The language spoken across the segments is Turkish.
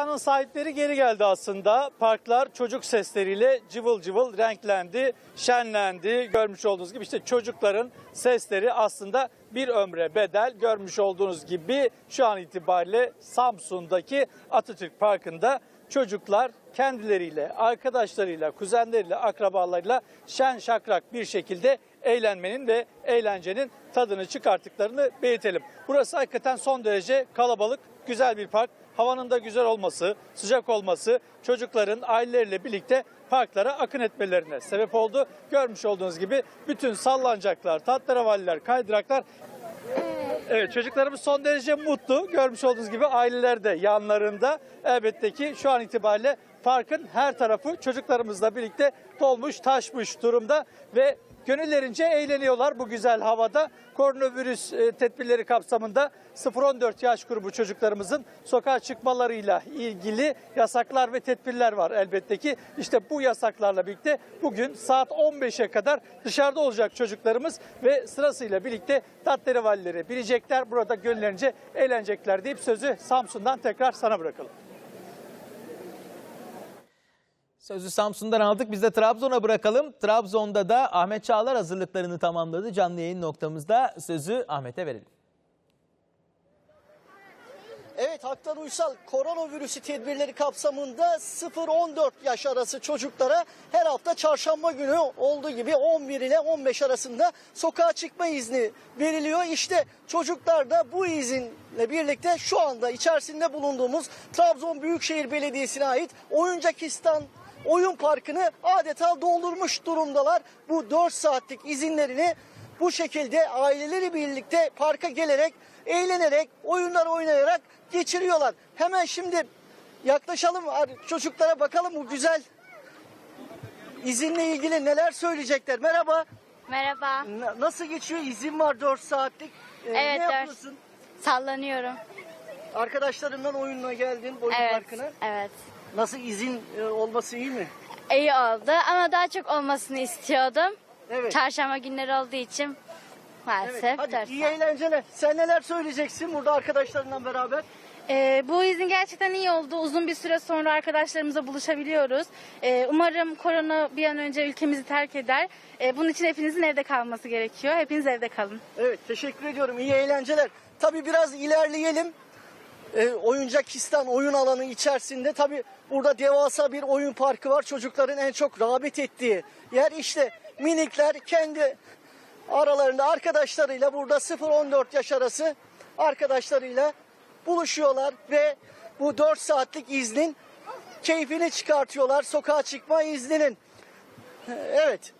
Mekanın sahipleri geri geldi aslında. Parklar çocuk sesleriyle cıvıl cıvıl renklendi, şenlendi. Görmüş olduğunuz gibi işte çocukların sesleri aslında bir ömre bedel. Görmüş olduğunuz gibi şu an itibariyle Samsun'daki Atatürk Parkı'nda çocuklar kendileriyle, arkadaşlarıyla, kuzenleriyle, akrabalarıyla şen şakrak bir şekilde eğlenmenin ve eğlencenin tadını çıkarttıklarını belirtelim. Burası hakikaten son derece kalabalık, güzel bir park. Havanın da güzel olması, sıcak olması çocukların aileleriyle birlikte parklara akın etmelerine sebep oldu. Görmüş olduğunuz gibi bütün sallanacaklar, tahterevalliler, kaydıraklar Evet çocuklarımız son derece mutlu. Görmüş olduğunuz gibi aileler de yanlarında. Elbette ki şu an itibariyle parkın her tarafı çocuklarımızla birlikte dolmuş taşmış durumda ve gönüllerince eğleniyorlar bu güzel havada. Koronavirüs e, tedbirleri kapsamında 0-14 yaş grubu çocuklarımızın sokağa çıkmalarıyla ilgili yasaklar ve tedbirler var elbette ki. İşte bu yasaklarla birlikte bugün saat 15'e kadar dışarıda olacak çocuklarımız ve sırasıyla birlikte tatlerivallileri bilecekler. Burada gönüllerince eğlenecekler deyip sözü Samsun'dan tekrar sana bırakalım. Sözü Samsun'dan aldık. Biz de Trabzon'a bırakalım. Trabzon'da da Ahmet Çağlar hazırlıklarını tamamladı. Canlı yayın noktamızda sözü Ahmet'e verelim. Evet Haktan Uysal koronavirüsü tedbirleri kapsamında 0-14 yaş arası çocuklara her hafta çarşamba günü olduğu gibi 11 ile 15 arasında sokağa çıkma izni veriliyor. İşte çocuklar da bu izinle birlikte şu anda içerisinde bulunduğumuz Trabzon Büyükşehir Belediyesi'ne ait Oyuncakistan Oyun Parkı'nı adeta doldurmuş durumdalar. Bu 4 saatlik izinlerini bu şekilde aileleri birlikte parka gelerek, eğlenerek, oyunlar oynayarak geçiriyorlar. Hemen şimdi yaklaşalım çocuklara bakalım bu güzel izinle ilgili neler söyleyecekler. Merhaba. Merhaba. Na- Nasıl geçiyor? İzin var 4 saatlik. Ee, Evet, ne dört. yapıyorsun? Sallanıyorum. Arkadaşlarından oyununa geldin oyun Evet. parkına. Evet. Nasıl izin e, olması iyi mi? İyi oldu ama daha çok olmasını istiyordum. Evet. Çarşamba günleri olduğu için maalesef Evet. Hadi iyi eğlenceler. Sen neler söyleyeceksin burada arkadaşlarından beraber? Ee, bu izin gerçekten iyi oldu. Uzun bir süre sonra arkadaşlarımızla buluşabiliyoruz. Ee, umarım korona bir an önce ülkemizi terk eder. Ee, bunun için hepinizin evde kalması gerekiyor. Hepiniz evde kalın. Evet teşekkür ediyorum. İyi eğlenceler. Tabii biraz ilerleyelim. Ee, Oyuncakistan oyun alanı içerisinde tabii burada devasa bir oyun parkı var. Çocukların en çok rağbet ettiği yer işte minikler kendi aralarında arkadaşlarıyla burada 0-14 yaş arası arkadaşlarıyla buluşuyorlar ve bu 4 saatlik iznin keyfini çıkartıyorlar. Sokağa çıkma izninin. Evet.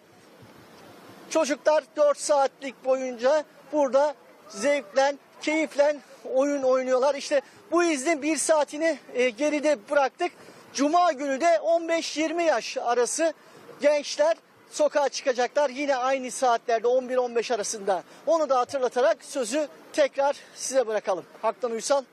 Çocuklar 4 saatlik boyunca burada zevklen, keyiflen oyun oynuyorlar. İşte bu iznin bir saatini e, geride bıraktık. Cuma günü de 15-20 yaş arası gençler sokağa çıkacaklar. Yine aynı saatlerde 11-15 arasında. Onu da hatırlatarak sözü tekrar size bırakalım. Haktan Uysal,